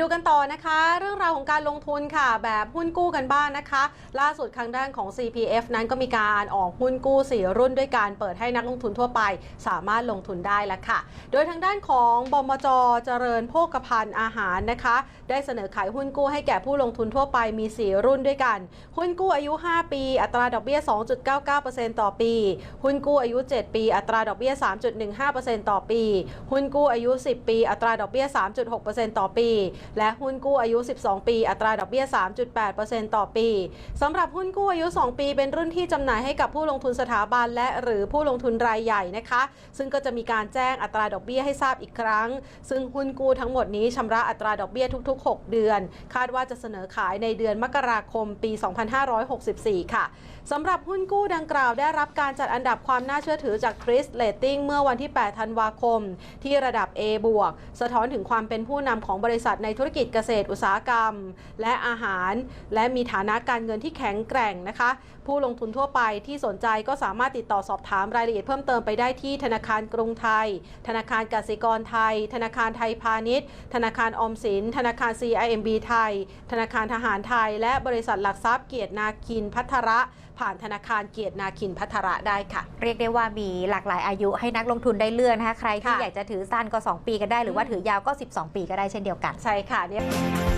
ดูกันต่อนะคะ เรื่องราวของการลงทุนค่ะ แบบหุ้นกู้กันบ้างนะคะ ล่าสุดทางด้านของ CPF นั้นก็มีการออกหุ้นกู้ 4 รุ่นด้วยการเปิดให้นักลงทุนทั่วไป สามารถลงทุนได้แล้วค่ะ โดยทางด้านของบมจเจริญโภคภัณฑ์อาหารนะคะ ได้เสนอขายหุ้นกู้ให้แก่ผู้ลงทุนทั่วไปมี 4 รุ่นด้วยกัน หุ้นกู้อายุ 5 ปี อัตราดอกเบี้ย 2.99%ต่อปี หุ้นกู้อายุ 7 ปี อัตราดอกเบี้ย 3.15%ต่อปี หุ้นกู้อายุ 10 ปี อัตราดอกเบี้ย 3.6%ต่อปีและหุ้นกู้อายุ 12 ปี อัตราดอกเบี้ย 3.8%ต่อปีสำหรับหุ้นกู้อายุ 2 ปี เป็นรุ่นที่จำหน่ายให้กับผู้ลงทุนสถาบันและหรือผู้ลงทุนรายใหญ่นะคะ ซึ่งก็จะมีการแจ้งอัตราดอกเบี้ยให้ทราบอีกครั้ง ซึ่งหุ้นกู้ทั้งหมดนี้ชำระอัตราดอกเบี้ยทุก ๆ 6 เดือน คาดว่าจะเสนอขายในเดือนมกราคมปี 2564 ค่ะสำหรับหุ้นกู้ดังกล่าวได้รับการจัดอันดับความน่าเชื่อถือจาก Chris Rating เมื่อวันที่ 8 ธันวาคม ที่ระดับ A บวกสะท้อนถึงความเป็นผู้นำของบริษัทในธุรกิจเกษตรอุตสาหกรรม และอาหาร และมีฐานะการเงินที่แข็งแกร่งนะคะ ผู้ลงทุนทั่วไปที่สนใจก็สามารถติดต่อสอบถามรายละเอียดเพิ่มเติมไปได้ที่ธนาคารกรุงไทย ธนาคารกสิกรไทย ธนาคารไทยพาณิชย์ ธนาคารออมสิน ธนาคาร CIMB ไทย ธนาคารทหารไทย และบริษัทหลักทรัพย์เกียรตินาคินพัทระ ผ่านธนาคารเกียรตินาคินพัทระได้ค่ะ เรียกได้ว่ามีหลากหลายอายุให้นักลงทุนได้เลือกนะคะใครที่ค่ะอยากจะถือสั้นก็ 2 ปีก็ได้หรือว่าถือยาวก็ 12 ปีก็ได้เช่นเดียวกันใช่ค่ะเนี่ย